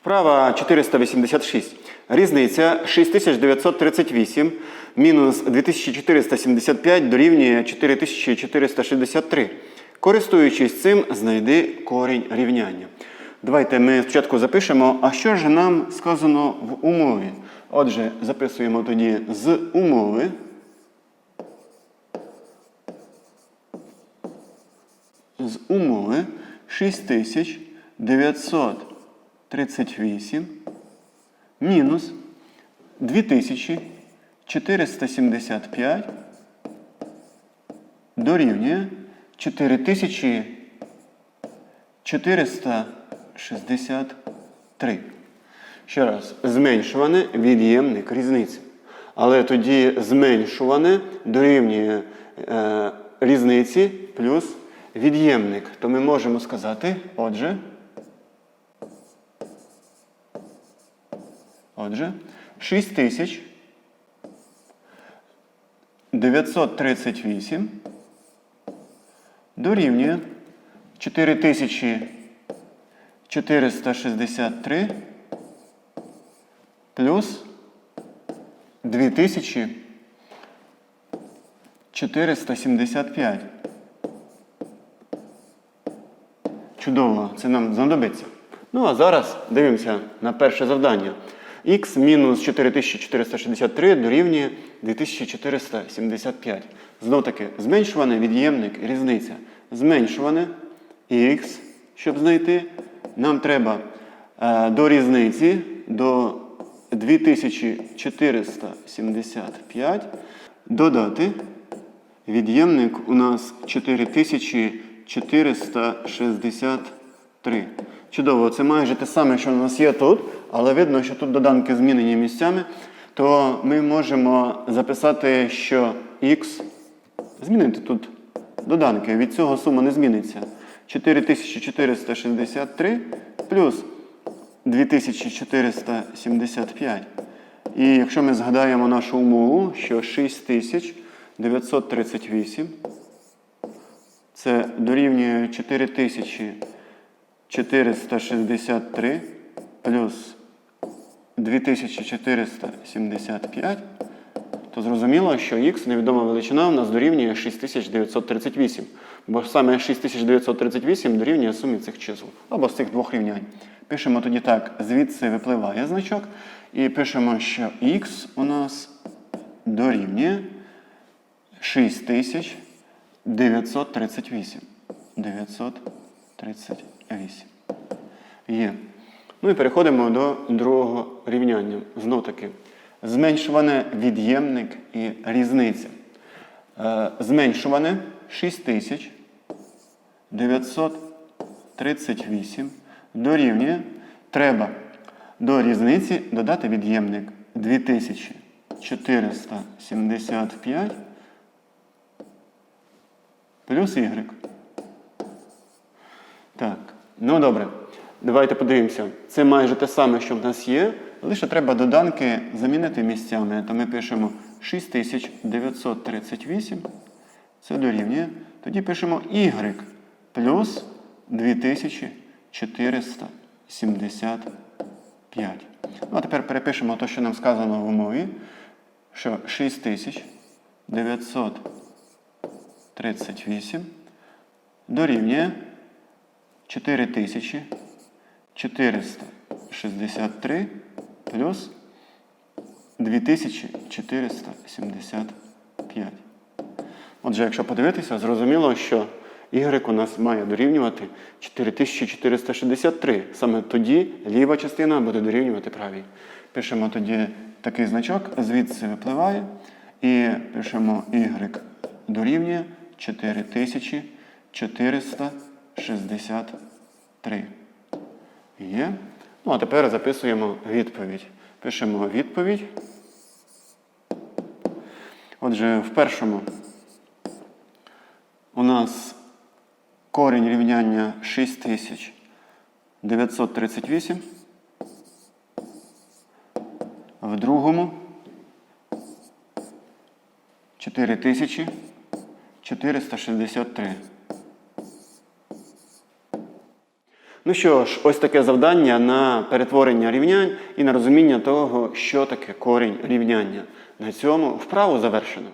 Вправа 486. Різниця 6938 мінус 2475 дорівнює 4463. Користуючись цим, знайди корінь рівняння. Давайте ми спочатку запишемо, а що ж нам сказано в умові. Отже, записуємо тоді з умови. з умови 6938 мінус 2475 дорівнює 4463. Ще раз, зменшуване від'ємник різниці. Але тоді зменшуване дорівнює е, різниці плюс від'ємник. То ми можемо сказати, отже, отже, 6938 дорівнює 4463 плюс 2475. Чудово, це нам знадобиться. Ну а зараз дивимося на перше завдання. Х мінус 4463 дорівнює 2475. Знов таки, зменшуване від'ємник різниця. Зменшуване х, щоб знайти, нам треба е, до різниці до 2475 додати Від'ємник у нас 4463. Чудово, це майже те саме, що у нас є тут, але видно, що тут доданки змінені місцями, то ми можемо записати, що х змінити тут доданки. Від цього сума не зміниться. 4463 плюс 2475. І якщо ми згадаємо нашу умову, що 6938 це дорівнює 4463 плюс 2475, то зрозуміло, що х невідома величина у нас дорівнює 6938. Бо саме 6938 дорівнює сумі цих чисел або з цих двох рівнянь. Пишемо тоді так, звідси випливає значок. І пишемо, що х у нас дорівнює 6938. 938. Є. Ну і переходимо до другого рівняння. Знов таки, зменшуване від'ємник і різниця. Е, Зменшуване 6938 дорівнює. Треба до різниці додати від'ємник 2475 плюс y. Ну добре. Давайте подивимося. Це майже те саме, що в нас є. Лише треба доданки замінити місцями. То ми пишемо 6938. Це дорівнює. Тоді пишемо y плюс 2475. Ну, а тепер перепишемо те, що нам сказано в умові, що 6938 дорівнює 4463 плюс 2475. Отже, якщо подивитися, зрозуміло, що y у нас має дорівнювати 4463. Саме тоді ліва частина буде дорівнювати правій. Пишемо тоді такий значок, звідси випливає. І пишемо y дорівнює 4463. Є. Ну, а тепер записуємо відповідь. Пишемо відповідь. Отже, в першому у нас корінь рівняння 6938. В другому 4463. Ну що ж, ось таке завдання на перетворення рівнянь і на розуміння того, що таке корінь рівняння. На цьому вправу завершено.